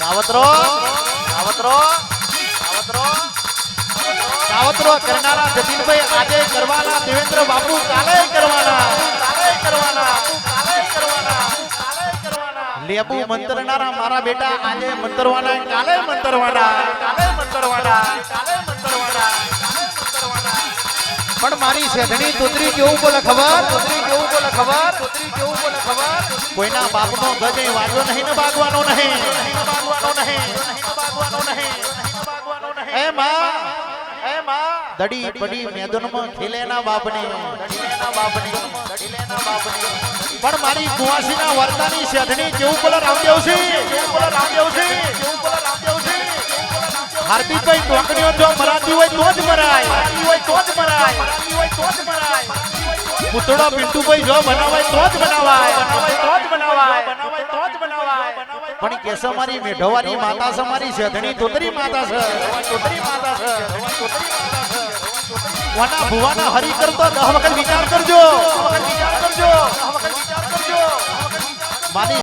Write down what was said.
સાવત્રો સાવત્રો સાવત્રો સાવત્રો કરનારા જતીનભાઈ આજે કરવાના, દેવેન્દ્ર બાપુ કાલે કરવાના. કાલે કરવાના કાલે લેબુ મંતરનારા મારા બેટા આજે મંતરવાના, કાલે મંતરવાના. કાલે મંતરવાના કાલે મંતરવાના પણ મારી શેઠણી તોતરી કેવું બોલે ખબર? તોતરી કેવું બોલે ખબર તોતરી કેવું બોલે ખબર કોઈના બાપનો ગજ વાગ્યો નહીં ને ભાગવાનો નહીં. નહીં હે માં હે માં દડી પડી મેદાનમાં ખેલેના બાપની ખેલેના બાપની ખેલેના બાપની પણ મારી કુવાસીના વર્તાની શેઠણી કેવું કેવું બોલે રામદેવસિંહ કેવું બોલે રામદેવસિંહ હાર્દિકભાઈ ટોકણીઓ જો મરાતી હોય તો જ મરાય મરાતી હોય તો જ મરાય મરાતી હોય તો જ મરાય પુતળો પિન્ટુભાઈ જો બનાવાય તો જ બનાવાય બનાવાય તો જ પણ કેસો મારી મેઢવાની માતા સમારી છે તોતરી માતા છે માતા છે. વાના ભુવાના હરી કરતો દહ વખત વિચાર કરજો. વિચાર કરજો વિચાર કરજો